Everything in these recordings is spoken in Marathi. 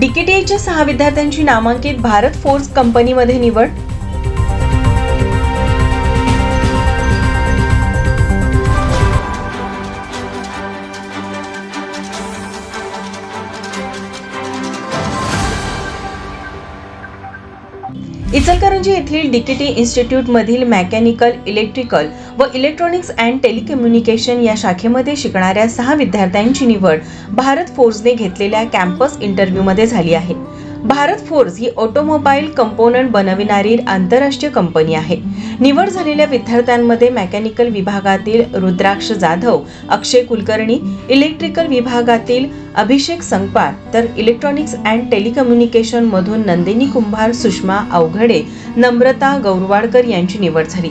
डीकेटीएच्या सहा विद्यार्थ्यांची नामांकित भारत फोर्स कंपनीमध्ये निवड इचलकरंजी येथील डीकेटी इन्स्टिट्यूट मधील मेकॅनिकल इलेक्ट्रिकल व इलेक्ट्रॉनिक्स अँड टेलिकम्युनिकेशन या शाखेमध्ये शिकणाऱ्या सहा विद्यार्थ्यांची निवड भारत फोर्सने घेतलेल्या कॅम्पस इंटरव्ह्यूमध्ये झाली आहे. भारत फोर्स ही ऑटोमोबाईल कंपोनंट बनविणारी आंतरराष्ट्रीय कंपनी आहे. निवड झालेल्या विद्यार्थ्यांमध्ये मेकॅनिकल विभागातील रुद्राक्ष जाधव अक्षय कुलकर्णी इलेक्ट्रिकल विभागातील अभिषेक संगपार तर इलेक्ट्रॉनिक्स अँड टेलिकम्युनिकेशन मधून नंदिनी कुंभार सुषमा अवघडे नम्रता गौरवाडकर यांची निवड झाली.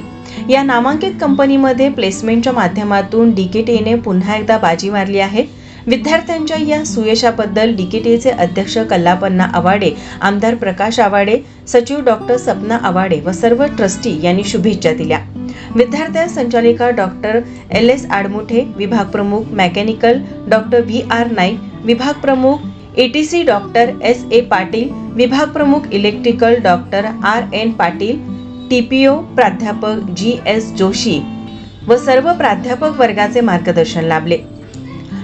या नामांकित कंपनीमध्ये प्लेसमेंटच्या माध्यमातून डीकेटीने पुन्हा एकदा बाजी मारली आहे. विद्यार्थ्यांच्या या सुयशाबद्दल डीकेटीचे अध्यक्ष कल्लापन्ना आवाडे आमदार प्रकाश आवाडे सचिव डॉक्टर सपना आवाडे व सर्व ट्रस्टी यांनी शुभेच्छा दिल्या. विद्यार्थ्या संचालिका डॉक्टर एल एस आडमुठे विभाग प्रमुख mechanical doctor V R Naik विभाग प्रमुख ATC doctor S A Patil विभाग प्रमुख electrical doctor R N Patil TPO प्राध्यापक जी एस जोशी व सर्व प्राध्यापक वर्गाचे मार्गदर्शन लाभले.